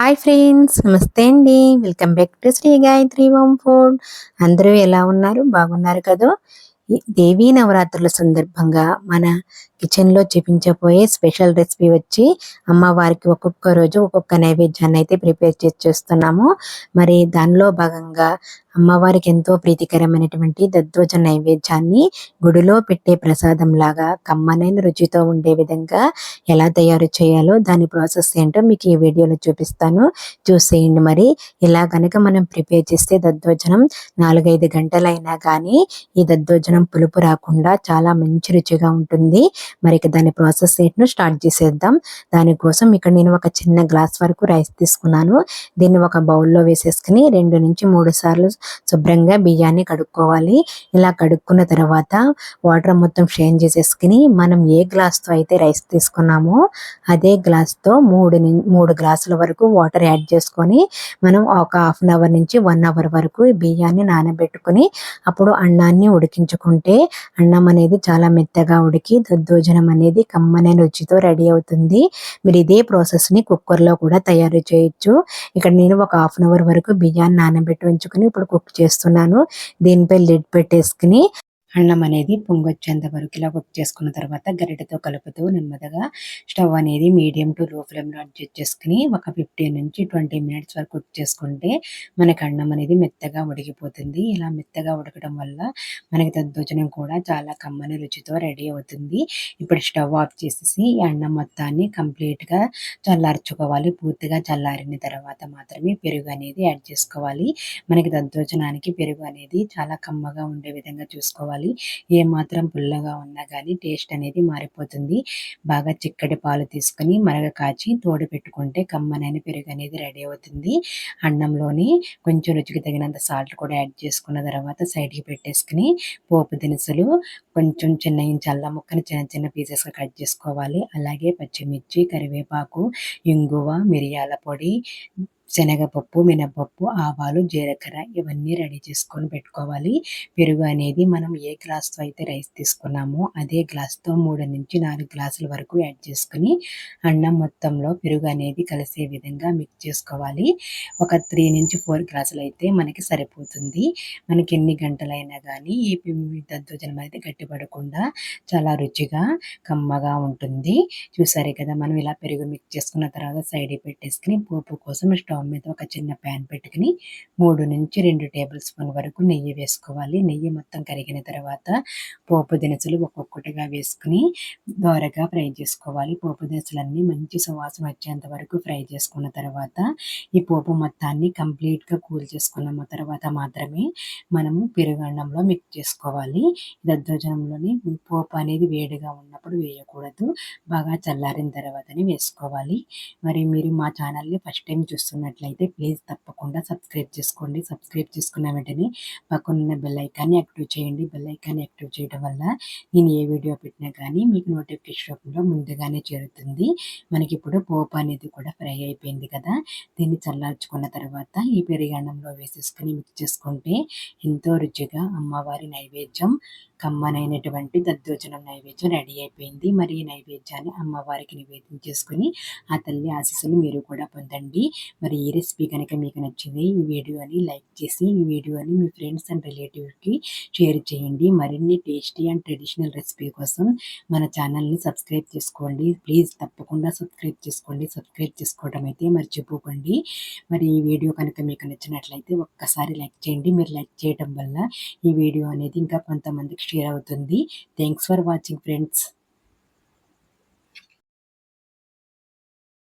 Hi friends నమస్తే అండి. Welcome back to Shri Gayatri home food. అందరూ ఎలా ఉన్నారు? బాగున్నారు కదా? దేవీ నవరాత్రుల సందర్భంగా మన కిచెన్లో చూపించబోయే స్పెషల్ రెసిపీ వచ్చి అమ్మవారికి ఒక్కొక్క రోజు ఒక్కొక్క నైవేద్యాన్ని అయితే ప్రిపేర్ చేసి చేస్తున్నాము. మరి దానిలో భాగంగా అమ్మవారికి ఎంతో ప్రీతికరమైనటువంటి దద్వజ నైవేద్యాన్ని గుడిలో పెట్టే ప్రసాదం లాగా కమ్మనైన రుచితో ఉండే విధంగా ఎలా తయారు చేయాలో దాని ప్రాసెస్ ఏంటో మీకు ఈ వీడియోలో చూపిస్తాను. చూసేయండి మరి. ఇలా కనుక మనం ప్రిపేర్ చేస్తే దద్వజనం నాలుగైదు గంటలైనా కానీ ఈ దద్వజనం పులుపు రాకుండా చాలా మంచి రుచిగా ఉంటుంది. మరి దాని ప్రాసెస్ ఏంటో స్టార్ట్ చేసేద్దాం. దానికోసం ఇక్కడ నేను ఒక చిన్న గ్లాస్ వరకు రైస్ తీసుకున్నాను. దీన్ని ఒక బౌల్లో వేసేసుకుని రెండు నుంచి మూడు సార్లు శుభ్రంగా బియ్యాన్ని కడుక్కోవాలి. ఇలా కడుక్కున్న తర్వాత వాటర్ మొత్తం షేన్ చేసేసుకుని మనం ఏ గ్లాస్తో అయితే రైస్ తీసుకున్నామో అదే గ్లాస్తో మూడు మూడు గ్లాసుల వరకు వాటర్ యాడ్ చేసుకొని మనం ఒక హాఫ్ అన్ అవర్ నుంచి వన్ అవర్ వరకు బియ్యాన్ని నానబెట్టుకుని అప్పుడు అన్నాన్ని ఉడికించుకుంటే అన్నం అనేది చాలా మెత్తగా ఉడికి దద్దోజనం అనేది కమ్మనే రుచితో రెడీ అవుతుంది. మీరు ఇదే ప్రాసెస్ని కుక్కర్లో కూడా తయారు చేయొచ్చు. ఇక్కడ నేను ఒక హాఫ్ అన్ అవర్ వరకు బియ్యాన్ని నానబెట్టి ఉంచుకొని ఇప్పుడు కుక్ చేస్తున్నాను. దీనిపై లిడ్ పెట్టేసుకుని అన్నం అనేది పొంగొచ్చేంత వరకు ఇలా కుక్ చేసుకున్న తర్వాత గరిటెతో కలుపుతూ నెమ్మదిగా స్టవ్ అనేది మీడియం టు లో ఫ్లేమ్లో అడ్జస్ట్ చేసుకుని ఒక ఫిఫ్టీన్ నుంచి ట్వంటీ మినిట్స్ వరకు కుక్ చేసుకుంటే మనకి అన్నం అనేది మెత్తగా ఉడికిపోతుంది. ఇలా మెత్తగా ఉడకడం వల్ల మనకి దద్దోజనం కూడా చాలా కమ్మని రుచితో రెడీ అవుతుంది. ఇప్పుడు స్టవ్ ఆఫ్ చేసేసి ఈ అన్నం మొత్తాన్ని కంప్లీట్గా చల్లార్చుకోవాలి. పూర్తిగా చల్లారిన తర్వాత మాత్రమే పెరుగు అనేది యాడ్ చేసుకోవాలి. మనకి దద్దోజనానికి పెరుగు అనేది చాలా కమ్మగా ఉండే విధంగా చూసుకోవాలి. ఏ మాత్రం పుల్లగా ఉన్నా కానీ టేస్ట్ అనేది మారిపోతుంది. బాగా చిక్కటి పాలు తీసుకొని మరగ కాచి తోడు పెట్టుకుంటే కమ్మనైన పెరుగు అనేది రెడీ అవుతుంది. అన్నంలోని కొంచెం రుచికి తగినంత సాల్ట్ కూడా యాడ్ చేసుకున్న తర్వాత సైడ్కి పెట్టేసుకుని పోపు దినుసులు కొంచెం చిన్న ఇంచు అల్లం ముక్కని చిన్న చిన్న పీసెస్గా కట్ చేసుకోవాలి. అలాగే పచ్చిమిర్చి కరివేపాకు ఇంగువ మిరియాల పొడి శనగపప్పు మినపప్పు ఆవాలు జీలకర్ర ఇవన్నీ రెడీ చేసుకొని పెట్టుకోవాలి. పెరుగు అనేది మనం ఏ గ్లాస్తో అయితే రైస్ తీసుకున్నామో అదే గ్లాస్తో మూడు నుంచి నాలుగు గ్లాసుల వరకు యాడ్ చేసుకుని అన్నం మొత్తంలో పెరుగు అనేది కలిసే విధంగా మిక్స్ చేసుకోవాలి. ఒక త్రీ నుంచి ఫోర్ గ్లాసులు అయితే మనకి సరిపోతుంది. మనకి ఎన్ని గంటలైనా కానీ ఈ దద్దోజనం అయితే గట్టిపడకుండా చాలా రుచిగా కమ్మగా ఉంటుంది. చూసారే కదా మనం ఇలా పెరుగు మిక్స్ చేసుకున్న తర్వాత సైడ్ పెట్టేసుకుని పోపు కోసం స్టవ్ స్టవ్ మీద ఒక చిన్న ప్యాన్ పెట్టుకుని మూడు నుంచి రెండు టేబుల్ స్పూన్ వరకు నెయ్యి వేసుకోవాలి. నెయ్యి మొత్తం కరిగిన తర్వాత పోపు దినుసులు ఒక్కొక్కటిగా వేసుకుని దోరగా ఫ్రై చేసుకోవాలి. పోపు దినుసులన్నీ మంచి సువాసన వచ్చేంత వరకు ఫ్రై చేసుకున్న తర్వాత ఈ పోపు మొత్తాన్ని కంప్లీట్గా కూల్ చేసుకున్న తర్వాత మాత్రమే మనము పెరుగన్నంలో మిక్స్ చేసుకోవాలి. దద్దోజనంలోని పోపు అనేది వేడిగా ఉన్నప్పుడు వేయకూడదు. బాగా చల్లారిన తర్వాతనే వేసుకోవాలి. మరి మీరు మా ఛానల్ని ఫస్ట్ టైం చూస్తున్నారు చూస్తున్నట్లయితే ప్లీజ్ తప్పకుండా సబ్స్క్రైబ్ చేసుకోండి. సబ్స్క్రైబ్ చేసుకున్న వెంటనే పక్కనున్న బెల్ ఐకాన్ని యాక్టివ్ చేయండి. బెల్ ఐకాన్ని యాక్టివ్ చేయడం వల్ల నేను ఏ వీడియో పెట్టినా కానీ మీకు నోటిఫికేషన్ రూపంలో ముందుగానే చేరుతుంది. మనకి ఇప్పుడు పోపు అనేది కూడా ఫ్రై అయిపోయింది కదా. దీన్ని చల్లార్చుకున్న తర్వాత ఈ పెరిగన్నంలో వేసేసుకుని మిక్స్ చేసుకుంటే ఎంతో రుచిగా అమ్మవారి నైవేద్యం కమ్మనైనటువంటి దద్దోజనం నైవేద్యం రెడీ అయిపోయింది. మరి ఈ నైవేద్యాన్ని అమ్మవారికి నివేదన చేసుకుని ఆ తల్లి ఆశీస్సులు మీరు కూడా పొందండి. మరి ఈ రెసిపీ కనుక మీకు నచ్చింది ఈ వీడియోని లైక్ చేసి ఈ వీడియోని మీ ఫ్రెండ్స్ అండ్ రిలేటివ్కి షేర్ చేయండి. మరిన్ని టేస్టీ అండ్ ట్రెడిషనల్ రెసిపీ కోసం మన ఛానల్ని సబ్స్క్రైబ్ చేసుకోండి. ప్లీజ్ తప్పకుండా సబ్స్క్రైబ్ చేసుకోండి. సబ్స్క్రైబ్ చేసుకోవడం అయితే మర్చిపోకండి. మరి ఈ వీడియో కనుక మీకు నచ్చినట్లయితే ఒక్కసారి లైక్ చేయండి. మీరు లైక్ చేయడం వల్ల ఈ వీడియో అనేది ఇంకా కొంతమందికి షేర్ అవుతుంది. Thanks for watching friends